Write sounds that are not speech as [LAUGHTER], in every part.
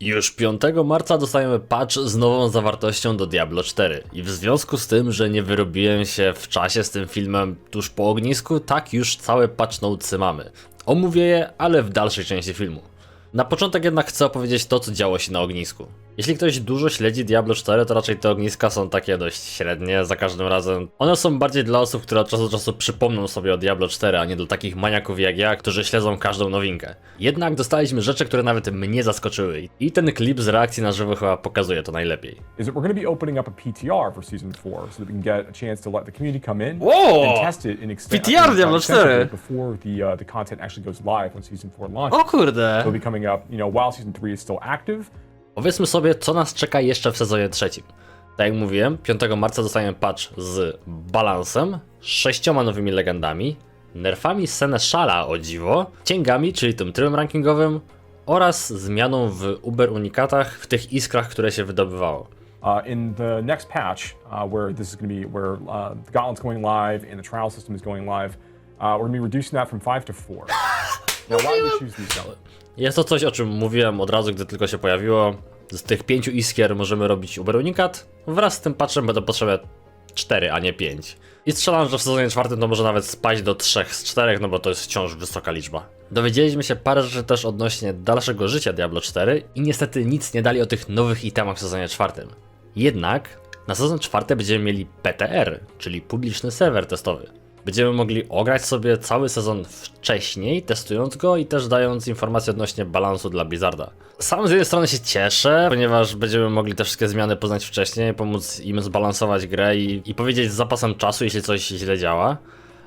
Już 5 marca dostajemy patch z nową zawartością do Diablo 4 i w związku z tym, że nie wyrobiłem się w czasie z tym filmem tuż po ognisku, tak już całe patch notesy mamy. Omówię je, ale w dalszej części filmu. Na początek jednak chcę opowiedzieć to, co działo się na ognisku. Jeśli ktoś dużo śledzi Diablo 4, to raczej te ogniska są takie dość średnie za każdym razem. One są bardziej dla osób, które od czasu do czasu przypomną sobie o Diablo 4, a nie dla takich maniaków jak ja, którzy śledzą każdą nowinkę. Jednak dostaliśmy rzeczy, które nawet mnie zaskoczyły i ten klip z reakcji na żywo chyba pokazuje to najlepiej. is that we're going to be opening up a PTR for season four, so that we can get a chance to let the community come in and test it and extend PTR Diablo 4. before the uh, the content actually goes live when season four launches. O kurde! It'll be coming up, you know, while season three is still active. Powiedzmy sobie, co nas czeka jeszcze w sezonie trzecim. Tak jak mówiłem, 5 marca dostaniemy patch z balansem, sześcioma nowymi legendami, nerfami Seneszala o dziwo, cięgami, czyli tym trybem rankingowym oraz zmianą w Uber Unikatach w tych iskrach, które się wydobywało. Uh, in the next patch, uh, where this is going to be where uh, the Gauntlet's going live and the trial system is going live, uh, we're going to be reducing that from five to four. [LAUGHS] now, why did we choose these? Jest to coś, o czym mówiłem od razu, gdy tylko się pojawiło. Z tych pięciu iskier możemy robić Uber Unikat. Wraz z tym patchem będą potrzebne 4, a nie 5. I strzelam, że w sezonie czwartym to może nawet spaść do 3 z 4, no bo to jest wciąż wysoka liczba. Dowiedzieliśmy się parę rzeczy też odnośnie dalszego życia Diablo 4 i niestety nic nie dali o tych nowych itemach w sezonie czwartym. Jednak na sezon czwarty będziemy mieli PTR, czyli publiczny serwer testowy. Będziemy mogli ograć sobie cały sezon wcześniej, testując go i też dając informacje odnośnie balansu dla Blizzarda. Sam z jednej strony się cieszę, ponieważ będziemy mogli te wszystkie zmiany poznać wcześniej, pomóc im zbalansować grę i, i powiedzieć z zapasem czasu, jeśli coś źle działa.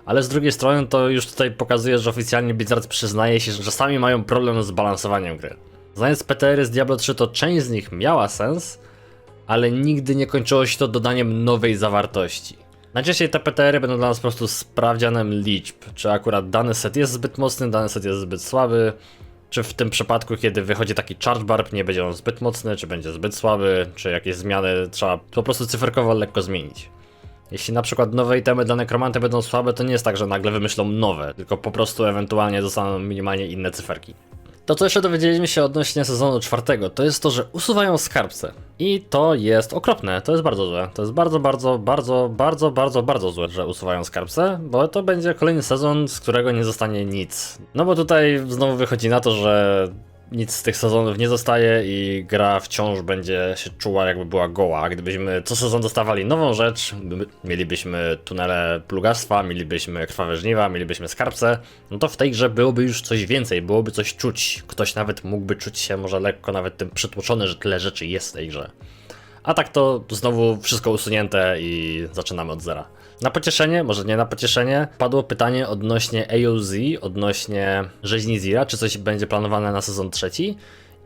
Ale z drugiej strony to już tutaj pokazuje, że oficjalnie Blizzard przyznaje się, że sami mają problem z balansowaniem gry. Znając PTR z Diablo 3 to część z nich miała sens, ale nigdy nie kończyło się to dodaniem nowej zawartości. Najczęściej te PTR-y będą dla nas po prostu sprawdzianem liczb, czy akurat dany set jest zbyt mocny, dany set jest zbyt słaby, czy w tym przypadku, kiedy wychodzi taki charge barb, nie będzie on zbyt mocny, czy będzie zbyt słaby, czy jakieś zmiany trzeba po prostu cyferkowo lekko zmienić. Jeśli na przykład nowe itemy dla nekromanty będą słabe, to nie jest tak, że nagle wymyślą nowe, tylko po prostu ewentualnie dostaną minimalnie inne cyferki. To, co jeszcze dowiedzieliśmy się odnośnie sezonu czwartego, to jest to, że usuwają skarbce. I to jest okropne, to jest bardzo złe. To jest bardzo, bardzo, bardzo, bardzo, bardzo, bardzo złe, że usuwają skarbce, bo to będzie kolejny sezon, z którego nie zostanie nic. No bo tutaj znowu wychodzi na to, że nic z tych sezonów nie zostaje i gra wciąż będzie się czuła jakby była goła. Gdybyśmy co sezon dostawali nową rzecz, mielibyśmy tunele plugastwa, mielibyśmy krwawe żniwa, mielibyśmy skarbce, no to w tej grze byłoby już coś więcej, byłoby coś czuć. Ktoś nawet mógłby czuć się może lekko nawet tym przytłoczony, że tyle rzeczy jest w tej grze. A tak to znowu wszystko usunięte i zaczynamy od zera. Na pocieszenie, może nie na pocieszenie, padło pytanie odnośnie AOZ, odnośnie rzeźni Zira, czy coś będzie planowane na sezon trzeci.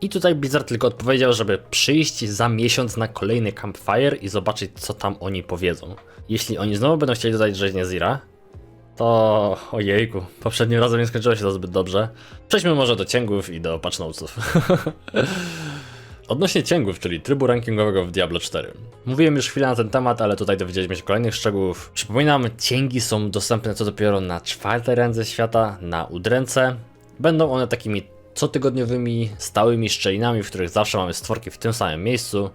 I tutaj Blizzard tylko odpowiedział, żeby przyjść za miesiąc na kolejny Campfire i zobaczyć, co tam oni powiedzą. Jeśli oni znowu będą chcieli dodać rzeźnię Zira, to ojejku, poprzednim razem nie skończyło się to zbyt dobrze. Przejdźmy może do cięgów i do patch notesów. [LAUGHS] Odnośnie cięgów, czyli trybu rankingowego w Diablo 4. Mówiłem już chwilę na ten temat, ale tutaj dowiedzieliśmy się kolejnych szczegółów. Przypominam, cięgi są dostępne co dopiero na czwartej ręce świata, na udręce. Będą one takimi cotygodniowymi, stałymi szczelinami, w których zawsze mamy stworki w tym samym miejscu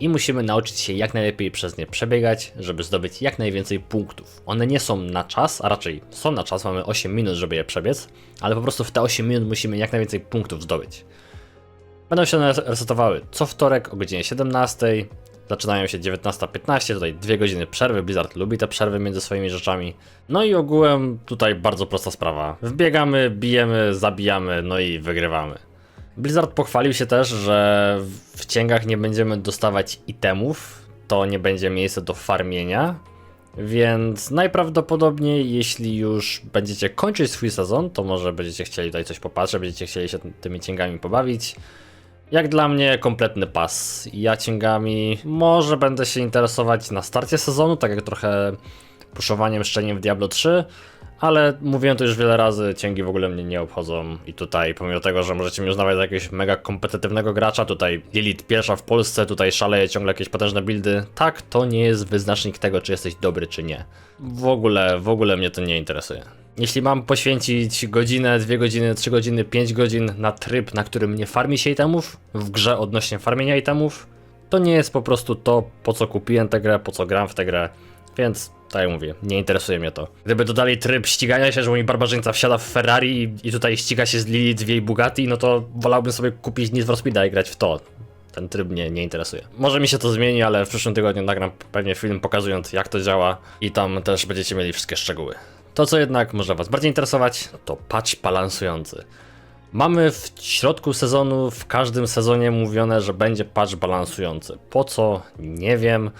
i musimy nauczyć się jak najlepiej przez nie przebiegać, żeby zdobyć jak najwięcej punktów. One nie są na czas, a raczej są na czas, mamy 8 minut, żeby je przebiec, ale po prostu w te 8 minut musimy jak najwięcej punktów zdobyć. Będą się one resetowały co wtorek o godzinie 17. Zaczynają się 19.15, tutaj dwie godziny przerwy. Blizzard lubi te przerwy między swoimi rzeczami. No i ogółem tutaj bardzo prosta sprawa. Wbiegamy, bijemy, zabijamy, no i wygrywamy. Blizzard pochwalił się też, że w cięgach nie będziemy dostawać itemów, to nie będzie miejsce do farmienia, więc najprawdopodobniej, jeśli już będziecie kończyć swój sezon, to może będziecie chcieli tutaj coś popatrzeć, będziecie chcieli się tymi cięgami pobawić. Jak dla mnie kompletny pas. Ja cięgami może będę się interesować na starcie sezonu, tak jak trochę puszowaniem szczeniem w Diablo 3, ale mówiłem to już wiele razy, cięgi w ogóle mnie nie obchodzą i tutaj pomimo tego, że możecie mnie uznawać za jakiegoś mega kompetytywnego gracza, tutaj Lilith pierwsza w Polsce, tutaj szaleje ciągle jakieś potężne buildy, tak, to nie jest wyznacznik tego, czy jesteś dobry, czy nie. W ogóle, w ogóle mnie to nie interesuje. Jeśli mam poświęcić godzinę, dwie godziny, trzy godziny, pięć godzin na tryb, na którym nie farmi się itemów, w grze odnośnie farmienia itemów, to nie jest po prostu to, po co kupiłem tę grę, po co gram w tę grę, więc tak jak mówię, nie interesuje mnie to. Gdyby dodali tryb ścigania się, że mój barbarzyńca wsiada w Ferrari i, i tutaj ściga się z Lilith w jej Bugatti, no to wolałbym sobie kupić Need for i grać w to. Ten tryb mnie nie interesuje. Może mi się to zmieni, ale w przyszłym tygodniu nagram pewnie film pokazując jak to działa i tam też będziecie mieli wszystkie szczegóły. To co jednak może was bardziej interesować, to patch balansujący. Mamy w środku sezonu, w każdym sezonie mówione, że będzie patch balansujący. Po co? Nie wiem.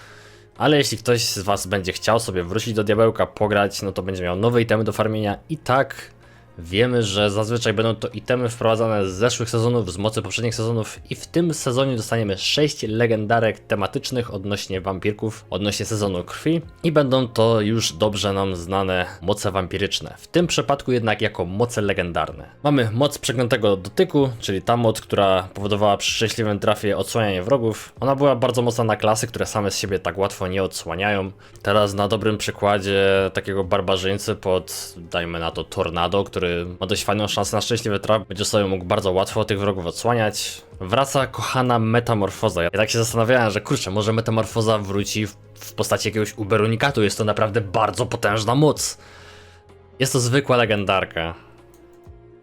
Ale jeśli ktoś z Was będzie chciał sobie wrócić do diabełka, pograć, no to będzie miał nowe itemy do farmienia. I tak wiemy, że zazwyczaj będą to itemy wprowadzane z zeszłych sezonów, z mocy poprzednich sezonów. I w tym sezonie dostaniemy 6 legendarek tematycznych odnośnie wampirków, odnośnie sezonu krwi. I będą to już dobrze nam znane moce wampiryczne. W tym przypadku jednak jako moce legendarne. Mamy moc przeklętego dotyku, czyli ta moc, która powodowała przy szczęśliwym trafie odsłanianie wrogów. Ona była bardzo mocna na klasy, które same z siebie tak łatwo nie odsłaniają. Teraz na dobrym przykładzie takiego barbarzyńcy pod, dajmy na to, tornado, który ma dość fajną szansę na szczęśliwy traf, będzie sobie mógł bardzo łatwo tych wrogów odsłaniać. Wraca kochana metamorfoza. Ja tak się zastanawiałem, że kurczę, może metamorfoza wróci w, w postaci jakiegoś uberunikatu. Jest to naprawdę bardzo potężna moc. Jest to zwykła legendarka.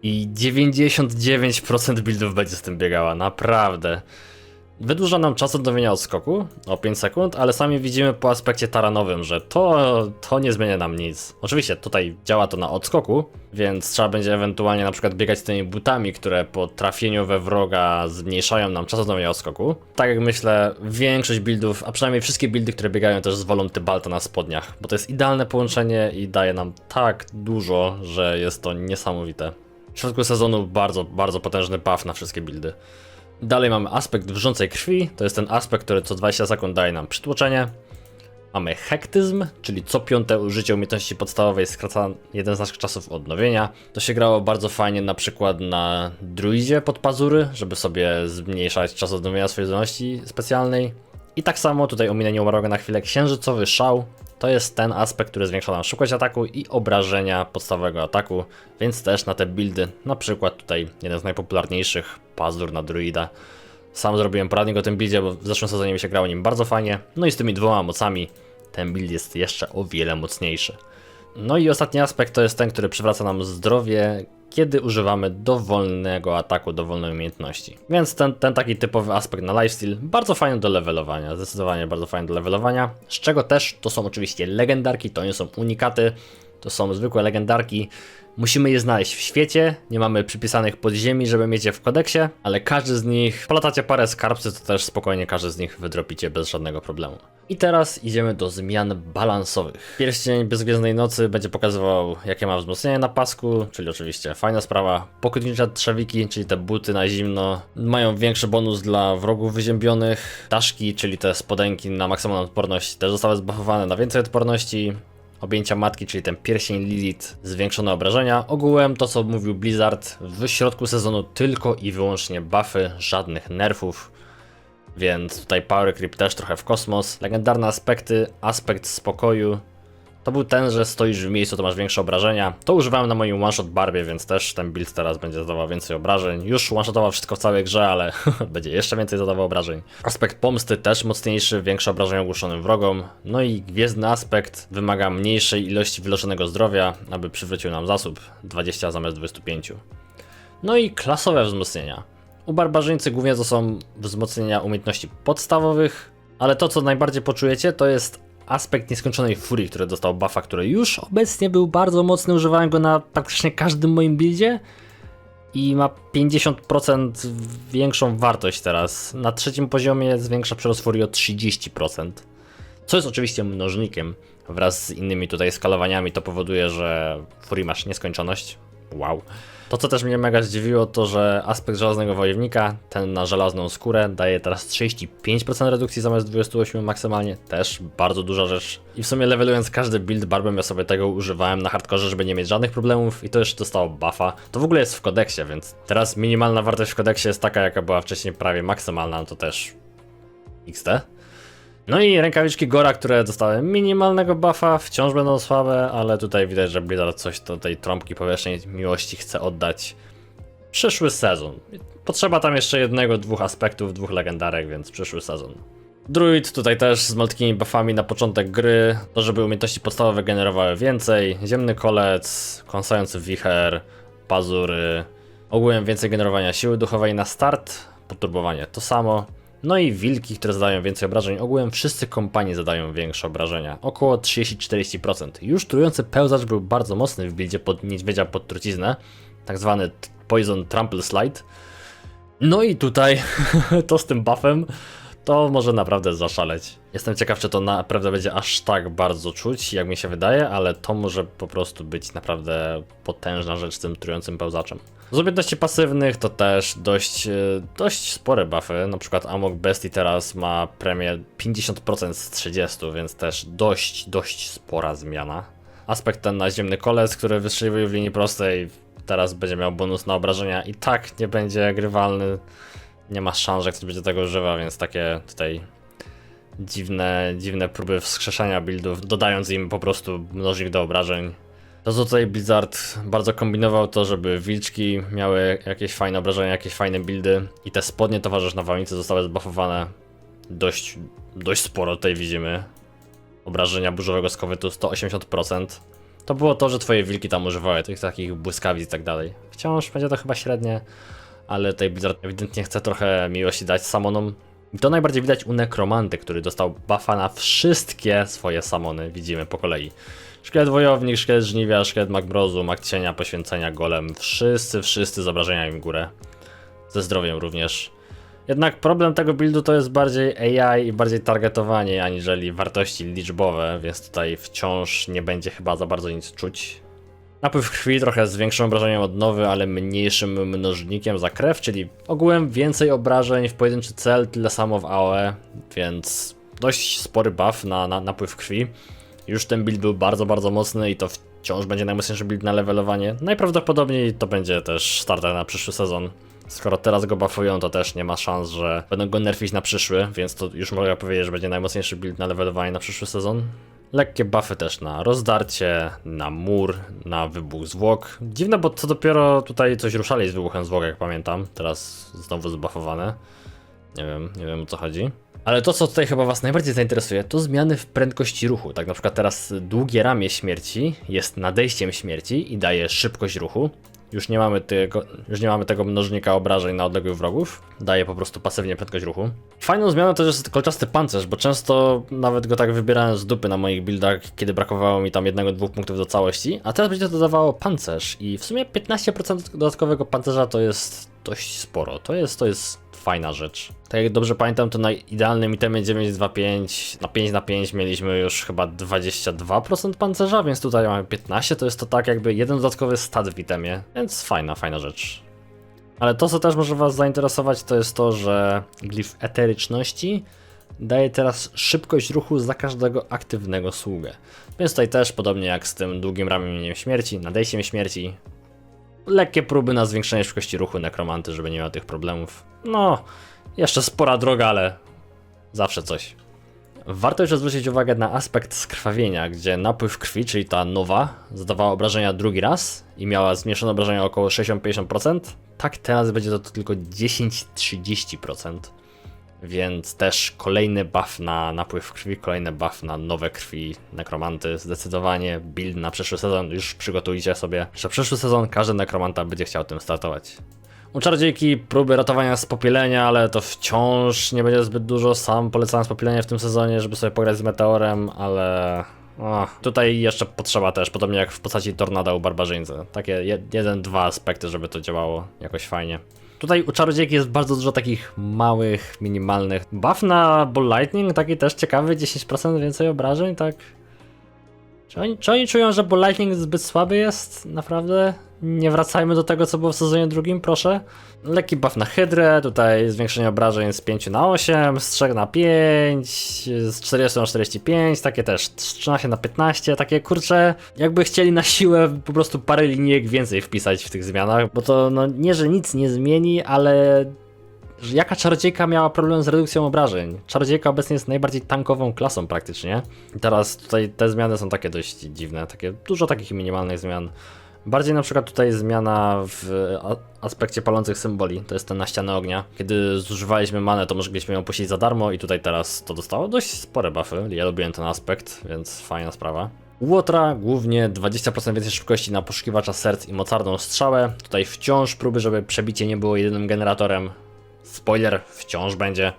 I 99% buildów będzie z tym biegała, naprawdę. Wydłuża nam czas odnowienia odskoku o 5 sekund, ale sami widzimy po aspekcie taranowym, że to, to nie zmienia nam nic. Oczywiście tutaj działa to na odskoku, więc trzeba będzie ewentualnie na przykład biegać z tymi butami, które po trafieniu we wroga zmniejszają nam czas odnowienia odskoku. Tak jak myślę, większość buildów, a przynajmniej wszystkie buildy, które biegają też zwolą Tybalta na spodniach, bo to jest idealne połączenie i daje nam tak dużo, że jest to niesamowite. W środku sezonu bardzo, bardzo potężny buff na wszystkie buildy. Dalej mamy aspekt wrzącej krwi, to jest ten aspekt, który co 20 sekund daje nam przytłoczenie. Mamy hektyzm, czyli co piąte użycie umiejętności podstawowej skraca jeden z naszych czasów odnowienia. To się grało bardzo fajnie na przykład na druidzie pod pazury, żeby sobie zmniejszać czas odnowienia swojej zdolności specjalnej. I tak samo tutaj ominęcie umarłego na chwilę księżycowy szał. To jest ten aspekt, który zwiększa nam szybkość ataku i obrażenia podstawowego ataku, więc też na te buildy, na przykład tutaj jeden z najpopularniejszych, pazur na druida. Sam zrobiłem poradnik o tym buildzie, bo w zeszłym sezonie mi się grało nim bardzo fajnie. No i z tymi dwoma mocami ten build jest jeszcze o wiele mocniejszy. No i ostatni aspekt to jest ten, który przywraca nam zdrowie, kiedy używamy dowolnego ataku, dowolnej umiejętności. Więc ten, ten taki typowy aspekt na lifesteal, bardzo fajny do levelowania, zdecydowanie bardzo fajny do levelowania, z czego też to są oczywiście legendarki, to nie są unikaty, to są zwykłe legendarki. Musimy je znaleźć w świecie, nie mamy przypisanych podziemi, żeby mieć je w kodeksie, ale każdy z nich, polatacie parę skarbcy, to też spokojnie każdy z nich wydropicie bez żadnego problemu. I teraz idziemy do zmian balansowych. Pierścień Bezgwiezdnej Nocy będzie pokazywał, jakie ma wzmocnienie na pasku, czyli oczywiście fajna sprawa. Pokutnicze trzewiki, czyli te buty na zimno, mają większy bonus dla wrogów wyziębionych. Daszki, czyli te spodenki na maksymalną odporność, też zostały zbuffowane na więcej odporności objęcia matki, czyli ten pierścień Lilith, zwiększone obrażenia. Ogółem to, co mówił Blizzard, w środku sezonu tylko i wyłącznie buffy, żadnych nerfów. Więc tutaj Power Creep też trochę w kosmos. Legendarne aspekty, aspekt spokoju. To był ten, że stoisz w miejscu, to masz większe obrażenia. To używałem na moim one-shot barbie, więc też ten build teraz będzie zadawał więcej obrażeń. Już one-shotował wszystko w całej grze, ale [LAUGHS] będzie jeszcze więcej zadawał obrażeń. Aspekt pomsty też mocniejszy, większe obrażenia ogłuszonym wrogom. No i gwiezdny aspekt wymaga mniejszej ilości wyleczonego zdrowia, aby przywrócił nam zasób 20 zamiast 25. No i klasowe wzmocnienia. U barbarzyńcy głównie to są wzmocnienia umiejętności podstawowych, ale to co najbardziej poczujecie to jest aspekt nieskończonej furii, który dostał buffa, który już obecnie był bardzo mocny, używałem go na praktycznie każdym moim buildzie i ma 50% większą wartość teraz. Na trzecim poziomie zwiększa przyrost furii o 30%. Co jest oczywiście mnożnikiem. Wraz z innymi tutaj skalowaniami to powoduje, że furii masz nieskończoność. Wow. To, co też mnie mega zdziwiło, to że aspekt żelaznego wojownika, ten na żelazną skórę, daje teraz 35% redukcji zamiast 28 maksymalnie. Też bardzo duża rzecz. I w sumie levelując każdy build barbem, ja sobie tego używałem na hardkorze, żeby nie mieć żadnych problemów i to jeszcze dostało buffa. To w ogóle jest w kodeksie, więc teraz minimalna wartość w kodeksie jest taka, jaka była wcześniej prawie maksymalna, no to też XT. No i rękawiczki Gora, które dostały minimalnego buffa, wciąż będą słabe, ale tutaj widać, że Blizzard coś do tej trąbki powierzchni miłości chce oddać. Przyszły sezon. Potrzeba tam jeszcze jednego, dwóch aspektów, dwóch legendarek, więc przyszły sezon. Druid tutaj też z malutkimi buffami na początek gry, to żeby umiejętności podstawowe generowały więcej, ziemny kolec, kąsający wicher, pazury, ogółem więcej generowania siły duchowej na start, poturbowanie to samo, no i wilki, które zadają więcej obrażeń, ogółem wszyscy kompanii zadają większe obrażenia, około 30-40%. Już trujący pełzacz był bardzo mocny w buildzie pod niedźwiedzia pod truciznę, tak zwany Poison Trample Slide, no i tutaj [LAUGHS] to z tym buffem to może naprawdę zaszaleć. Jestem ciekaw, czy to naprawdę będzie aż tak bardzo czuć, jak mi się wydaje, ale to może po prostu być naprawdę potężna rzecz z tym trującym pełzaczem. Z umiejętności pasywnych to też dość, e, dość spore buffy. Na przykład Amok Bestii teraz ma premię 50% z 30, więc też dość, dość spora zmiana. Aspekt ten na ziemny kolec, który wystrzeliwuje w linii prostej, teraz będzie miał bonus na obrażenia i tak nie będzie grywalny. Nie ma szans, że ktoś będzie tego używał, więc takie tutaj dziwne, dziwne próby wskrzeszania buildów, dodając im po prostu mnożnik do obrażeń. To co tutaj Blizzard bardzo kombinował to, żeby wilczki miały jakieś fajne obrażenia, jakieś fajne buildy i te spodnie towarzysz nawałnicy zostały zbuffowane dość, dość sporo tutaj widzimy. Obrażenia burzowego skowytu 180%. To było to, że twoje wilki tam używały tych takich błyskawic i tak dalej. Wciąż będzie to chyba średnie, ale tutaj Blizzard ewidentnie chce trochę miłości dać samonom. I to najbardziej widać u Nekromanty, który dostał buffa na wszystkie swoje samony, widzimy po kolei. Szkielet Wojownik, Szkielet Żniwia, Szkielet Magmrozu, Mag Cienia, Poświęcenia, Golem, wszyscy, wszyscy z obrażeniami w górę. Ze zdrowiem również. Jednak problem tego buildu to jest bardziej AI i bardziej targetowanie, aniżeli wartości liczbowe, więc tutaj wciąż nie będzie chyba za bardzo nic czuć. Napływ krwi trochę z większym obrażeniem od nowy, ale mniejszym mnożnikiem za krew, czyli ogółem więcej obrażeń w pojedynczy cel, tyle samo w AOE, więc dość spory buff na, na napływ krwi. Już ten build był bardzo, bardzo mocny i to wciąż będzie najmocniejszy build na levelowanie. Najprawdopodobniej to będzie też starter na przyszły sezon. Skoro teraz go buffują, to też nie ma szans, że będą go nerfić na przyszły, więc to już mogę powiedzieć, że będzie najmocniejszy build na levelowanie na przyszły sezon. Lekkie buffy też na rozdarcie, na mur, na wybuch zwłok. Dziwne, bo co dopiero tutaj coś ruszali z wybuchem zwłok, jak pamiętam. Teraz znowu zbuffowane. Nie wiem, nie wiem o co chodzi. Ale to, co tutaj chyba Was najbardziej zainteresuje, to zmiany w prędkości ruchu. Tak na przykład teraz długie ramię śmierci jest nadejściem śmierci i daje szybkość ruchu. Już nie mamy tego, już nie mamy tego mnożnika obrażeń na odległych wrogów. Daje po prostu pasywnie prędkość ruchu. Fajną zmianą też jest kolczasty pancerz, bo często nawet go tak wybierałem z dupy na moich buildach, kiedy brakowało mi tam jednego, dwóch punktów do całości. A teraz będzie to dawało pancerz i w sumie 15% dodatkowego pancerza to jest dość sporo. To jest, to jest fajna rzecz. Tak jak dobrze pamiętam, to na idealnym itemie 925 na 5 na 5 mieliśmy już chyba 22% pancerza, więc tutaj mamy 15, to jest to tak jakby jeden dodatkowy stat w itemie, więc fajna, fajna rzecz. Ale to, co też może Was zainteresować, to jest to, że glif eteryczności daje teraz szybkość ruchu za każdego aktywnego sługę. Więc tutaj też, podobnie jak z tym długim ramieniem śmierci, nadejściem śmierci, lekkie próby na zwiększenie szybkości ruchu nekromanty, żeby nie miał tych problemów. No, jeszcze spora droga, ale zawsze coś. Warto jeszcze zwrócić uwagę na aspekt skrwawienia, gdzie napływ krwi, czyli ta nowa, zadawała obrażenia drugi raz i miała zmniejszone obrażenia około 60-50%. Tak teraz będzie to tylko 10-30%. Więc też kolejny buff na napływ krwi, kolejny buff na nowe krwi nekromanty. Zdecydowanie build na przyszły sezon. Już przygotujcie sobie, że przyszły sezon każdy nekromanta będzie chciał tym startować. U czarodziejki próby ratowania z popielenia, ale to wciąż nie będzie zbyt dużo. Sam polecałem spopielenie w tym sezonie, żeby sobie pograć z meteorem, ale. Tutaj jeszcze potrzeba też, podobnie jak w postaci tornada u barbarzyńcy. Takie je- jeden, dwa aspekty, żeby to działało jakoś fajnie. Tutaj u czarodziejki jest bardzo dużo takich małych, minimalnych. Buff na Bull Lightning, taki też ciekawy, 10% więcej obrażeń, tak. Czy oni, czy oni czują, że Bull Lightning zbyt słaby jest? Naprawdę? Nie wracajmy do tego, co było w sezonie drugim, proszę. Lekki buff na Hydrę, tutaj zwiększenie obrażeń z 5 na 8, z 3 na 5, z 40 na 45, takie też z 13 na 15, takie kurcze, jakby chcieli na siłę po prostu parę linijek więcej wpisać w tych zmianach, bo to no nie, że nic nie zmieni, ale jaka czarodziejka miała problem z redukcją obrażeń? Czarodziejka obecnie jest najbardziej tankową klasą praktycznie. Teraz tutaj te zmiany są takie dość dziwne, takie dużo takich minimalnych zmian. Bardziej na przykład tutaj zmiana w aspekcie palących symboli, to jest ten na ścianę ognia. Kiedy zużywaliśmy manę, to mogliśmy ją puścić za darmo i tutaj teraz to dostało dość spore buffy. Ja lubiłem ten aspekt, więc fajna sprawa. U Łotra głównie 20% więcej szybkości na poszukiwacza serc i mocarną strzałę. Tutaj wciąż próby, żeby przebicie nie było jedynym generatorem. Spoiler, wciąż będzie.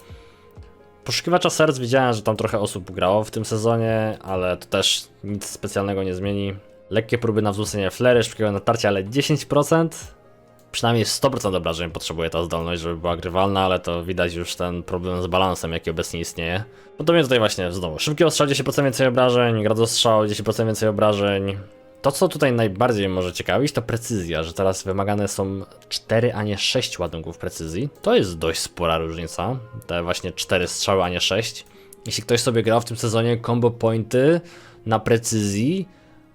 Poszukiwacza serc widziałem, że tam trochę osób grało w tym sezonie, ale to też nic specjalnego nie zmieni. Lekkie próby na wzmocnienie flery, szybkiego natarcia, ale 10%. Przynajmniej 100% obrażeń potrzebuje ta zdolność, żeby była grywalna, ale to widać już ten problem z balansem, jaki obecnie istnieje. Podobnie tutaj właśnie znowu. Szybki ostrzał 10% więcej obrażeń, gradostrzał 10% więcej obrażeń. To, co tutaj najbardziej może ciekawić, to precyzja, że teraz wymagane są 4, a nie 6 ładunków precyzji. To jest dość spora różnica. Te właśnie 4 strzały, a nie 6. Jeśli ktoś sobie grał w tym sezonie combo pointy na precyzji,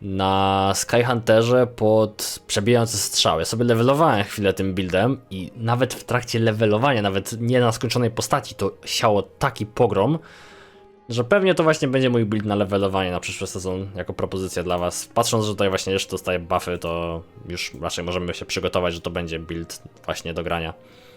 na Skyhunterze pod przebijające strzały. Ja sobie levelowałem chwilę tym buildem i nawet w trakcie levelowania, nawet nie na skończonej postaci, to siało taki pogrom, że pewnie to właśnie będzie mój build na levelowanie na przyszły sezon jako propozycja dla was. Patrząc, że tutaj właśnie jeszcze dostaję buffy, to już raczej możemy się przygotować, że to będzie build właśnie do grania.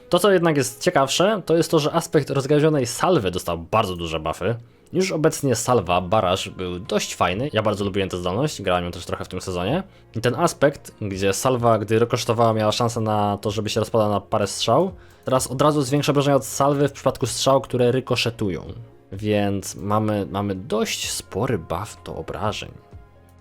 To, co jednak jest ciekawsze, to jest to, że aspekt rozgałęzionej salwy dostał bardzo duże buffy. Już obecnie salwa, baraż był dość fajny. Ja bardzo lubiłem tę zdolność, grałem ją też trochę w tym sezonie. I ten aspekt, gdzie salwa, gdy rykosztowała, miała szansę na to, żeby się rozpadała na parę strzał, teraz od razu zwiększa obrażenia od salwy w przypadku strzał, które rykoszetują. Więc mamy, mamy dość spory buff do obrażeń.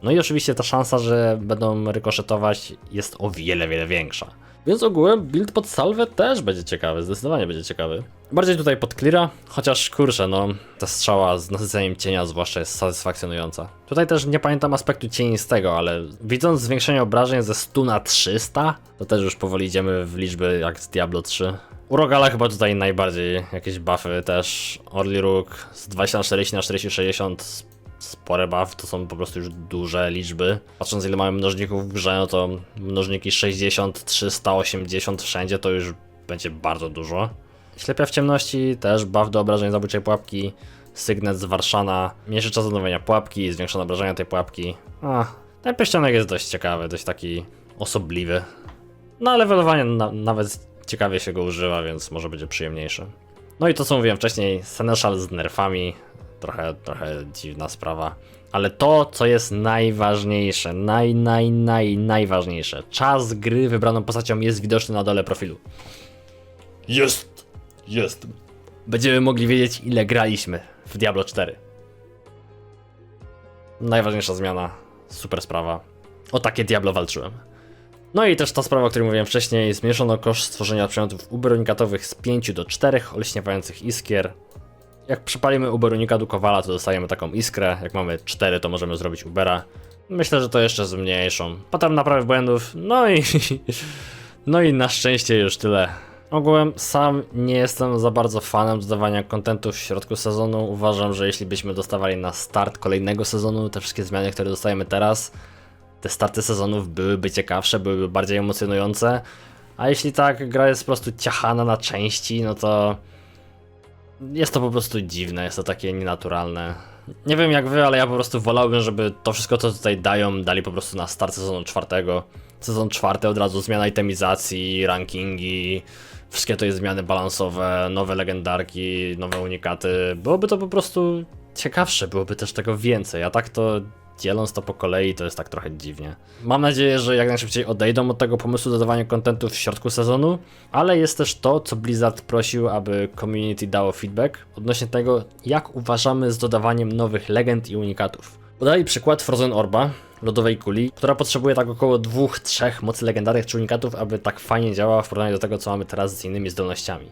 No i oczywiście ta szansa, że będą rykoszetować jest o wiele, wiele większa. Więc ogółem build pod salwę też będzie ciekawy, zdecydowanie będzie ciekawy. Bardziej tutaj pod cleara, chociaż kurczę, no ta strzała z nasyceniem cienia zwłaszcza jest satysfakcjonująca. Tutaj też nie pamiętam aspektu cienistego, ale widząc zwiększenie obrażeń ze 100 na 300, to też już powoli idziemy w liczby jak z Diablo 3. U Rogala chyba tutaj najbardziej jakieś buffy też. Orly Rook z 20 na 40 na 40, 60 spore buff, to są po prostu już duże liczby. Patrząc ile mamy mnożników w grze, no to mnożniki 60, 380 wszędzie to już będzie bardzo dużo. Ślepia w ciemności też buff do obrażeń zabójczej pułapki. Sygnet z Warszana, mniejszy czas odnowienia pułapki, zwiększone obrażenia tej pułapki. A, ten pierścionek jest dość ciekawy, dość taki osobliwy. No ale levelowanie na, nawet ciekawie się go używa, więc może będzie przyjemniejsze. No i to co mówiłem wcześniej, Seneschal z nerfami, trochę, trochę dziwna sprawa. Ale to, co jest najważniejsze, naj, naj, naj, najważniejsze. Czas gry wybraną postacią jest widoczny na dole profilu. Jest! Jest! Będziemy mogli wiedzieć, ile graliśmy w Diablo 4. Najważniejsza zmiana, super sprawa. O takie Diablo walczyłem. No i też ta sprawa, o której mówiłem wcześniej, zmniejszono koszt stworzenia przedmiotów uberonikatowych z 5 do 4 olśniewających iskier. Jak przypalimy uberonika do kowala, to dostajemy taką iskrę, jak mamy 4, to możemy zrobić ubera. Myślę, że to jeszcze zmniejszą. Potem naprawy błędów, no i... [LAUGHS] No i na szczęście już tyle. Ogółem sam nie jestem za bardzo fanem dodawania kontentu w środku sezonu. Uważam, że jeśli byśmy dostawali na start kolejnego sezonu te wszystkie zmiany, które dostajemy teraz, te starty sezonów byłyby ciekawsze, byłyby bardziej emocjonujące. A jeśli tak, gra jest po prostu ciachana na części, no to jest to po prostu dziwne, jest to takie nienaturalne. Nie wiem jak wy, ale ja po prostu wolałbym, żeby to wszystko, co tutaj dają, dali po prostu na start sezonu czwartego. Sezon czwarty od razu zmiana itemizacji, rankingi, wszystkie to jest zmiany balansowe, nowe legendarki, nowe unikaty. Byłoby to po prostu ciekawsze, byłoby też tego więcej, a tak to dzieląc to po kolei, to jest tak trochę dziwnie. Mam nadzieję, że jak najszybciej odejdą od tego pomysłu dodawania kontentu w środku sezonu, ale jest też to, co Blizzard prosił, aby community dało feedback odnośnie tego, jak uważamy z dodawaniem nowych legend i unikatów. Podali przykład Frozen Orba, lodowej kuli, która potrzebuje tak około 2-3 mocy legendarnych czy unikatów, aby tak fajnie działała w porównaniu do tego, co mamy teraz z innymi zdolnościami.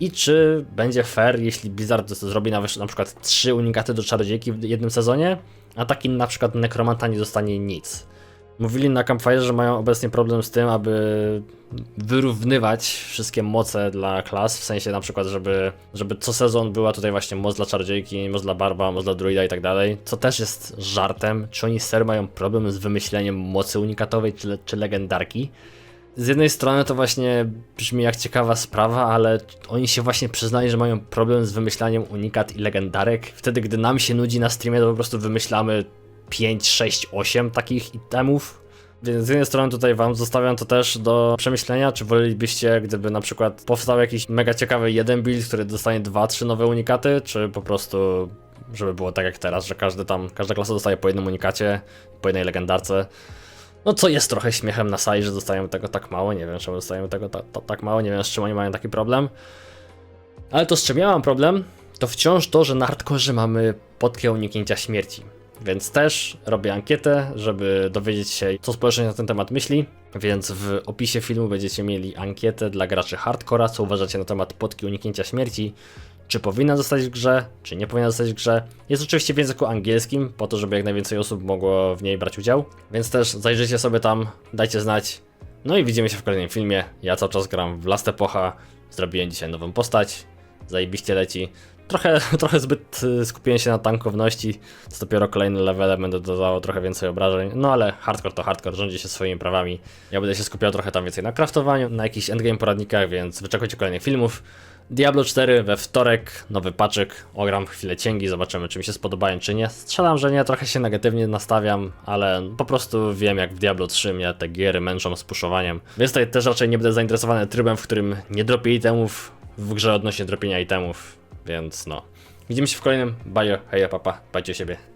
I czy będzie fair, jeśli Blizzard zrobi na, przykład 3 unikaty do czarodziejki w jednym sezonie, a taki na przykład nekromanta nie dostanie nic. Mówili na Campfire, że mają obecnie problem z tym, aby wyrównywać wszystkie moce dla klas, w sensie na przykład, żeby, żeby co sezon była tutaj właśnie moc dla czarodziejki, moc dla barba, moc dla druida i tak dalej, co też jest żartem. Czy oni serio mają problem z wymyśleniem mocy unikatowej czy, czy legendarki? Z jednej strony to właśnie brzmi jak ciekawa sprawa, ale oni się właśnie przyznali, że mają problem z wymyślaniem unikat i legendarek. Wtedy, gdy nam się nudzi na streamie, to po prostu wymyślamy 5, 6, 8 takich itemów. Więc z jednej strony tutaj wam zostawiam to też do przemyślenia, czy wolelibyście, gdyby na przykład powstał jakiś mega ciekawy jeden build, który dostanie 2-3 nowe unikaty, czy po prostu żeby było tak jak teraz, że każdy tam, każda klasa dostaje po jednym unikacie, po jednej legendarce. No co jest trochę śmiechem na sali, że dostajemy tego tak mało, nie wiem czemu dostajemy tego ta, ta, tak mało, nie wiem z czym oni mają taki problem. Ale to z czym ja mam problem, to wciąż to, że na hardkorze mamy podkę uniknięcia śmierci. Więc też robię ankietę, żeby dowiedzieć się, co społeczność na ten temat myśli. Więc w opisie filmu będziecie mieli ankietę dla graczy hardcora, co uważacie na temat podki uniknięcia śmierci. Czy powinna zostać w grze, czy nie powinna zostać w grze. Jest oczywiście w języku angielskim, po to, żeby jak najwięcej osób mogło w niej brać udział. Więc też zajrzyjcie sobie tam, dajcie znać. No i widzimy się w kolejnym filmie. Ja cały czas gram w Last Epocha. Zrobiłem dzisiaj nową postać. Zajebiście leci. Trochę, [LAUGHS] trochę zbyt y, skupiłem się na tankowności. To dopiero kolejne levele będę dodawał trochę więcej obrażeń. No ale hardcore to hardcore, rządzi się swoimi prawami. Ja będę się skupiał trochę tam więcej na craftowaniu, na jakichś endgame poradnikach, więc wyczekujcie kolejnych filmów. Diablo 4 we wtorek, nowy paczek, ogram chwilę cięgi, zobaczymy czy mi się spodobają czy nie. Strzelam, że nie, trochę się negatywnie nastawiam, ale po prostu wiem jak w Diablo 3 mnie te giery męczą z puszowaniem. Więc tutaj też raczej nie będę zainteresowany trybem, w którym nie dropię itemów w grze odnośnie dropienia itemów, więc no. Widzimy się w kolejnym. Bajo, hej, papa, bajcie siebie.